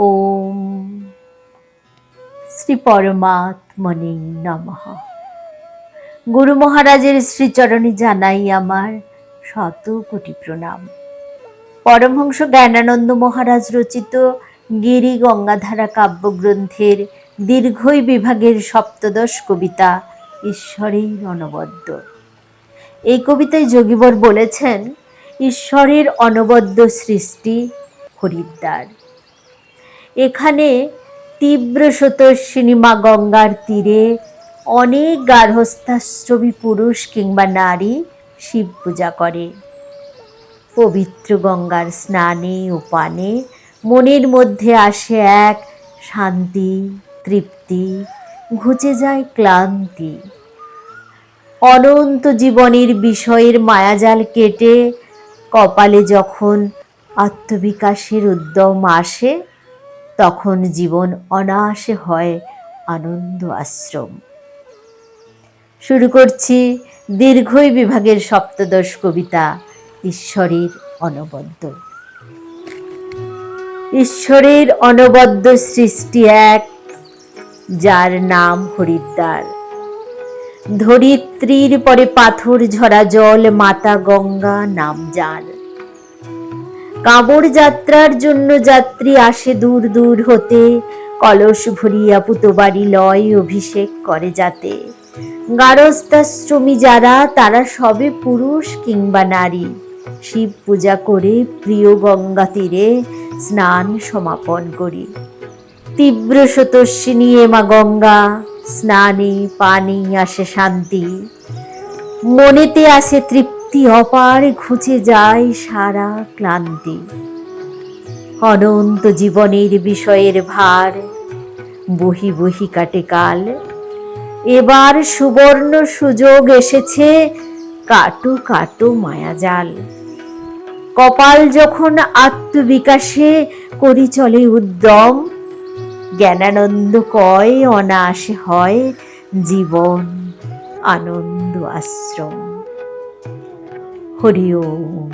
ওম শ্রী পরমাত্মনে নমঃ। গুরু মহারাজের শ্রীচরণে জানাই আমার শত কোটি প্রণাম। পরমহংস জ্ঞানানন্দ মহারাজ রচিত গিরি গঙ্গাধারা কাব্যগ্রন্থের দীর্ঘই বিভাগের সপ্তদশ কবিতা ঈশ্বরের অনবদ্য। এই কবিতায় যোগীবর বলেছেন, ঈশ্বরের অনবদ্য সৃষ্টি হরিদ্বার। এখানে তীব্র স্রোতস্বিনী মা গঙ্গার তীরে অনেক গার্হস্থ্যাশ্রমী পুরুষ কিংবা নারী শিব পূজা করে। পবিত্র গঙ্গার স্নানে ও পানে মনের মধ্যে আসে এক শান্তি, তৃপ্তি, ঘুচে যায় ক্লান্তি। অনন্ত জীবনের বিষয়ের মায়াজাল কেটে কপালে যখন আত্মবিকাশের উদ্যম আসে তখন জীবন অনায়াসে হয় আনন্দ আশ্রম। শুরু করছি দীর্ঘই বিভাগের সপ্তদশ কবিতা, ঈশ্বরের অনবদ্য। ঈশ্বরের অনবদ্য সৃষ্টি এক, যার নাম হরিদ্বার। ধরিত্রীর পরে পাথর ঝরা জল, মাতা গঙ্গা নাম যার কাঁবর যাত্রার জন্য যাত্রী আসে দূর দূর হতে। কলস ভরিয়া পুতবাড়ি লয় অভিষেক করে যাতে। গারস্থাশ্রমী যারা, তারা সবে পুরুষ কিংবা নারী। শিব পূজা করে প্রিয় গঙ্গা তীরে স্নান সমাপন করি। তীব্র স্রোতস্বিনী মা গঙ্গা স্নানে পানি আসে শান্তি। মনেতে আসে তৃপ্তি অপার ঘুচে যায় সারা ক্লান্তি। অনন্ত জীবনের বিষয়ের ভার, বহি বহি কাটে কাল। এবার সুবর্ণ সুযোগ এসেছে, কাটো কাটো মায়াজাল কপাল যখন আত্মবিকাশে করি চলে উদ্যম, জ্ঞানানন্দ কয় অনায়াসে হয় জীবন আনন্দ আশ্রম। হরি ওম।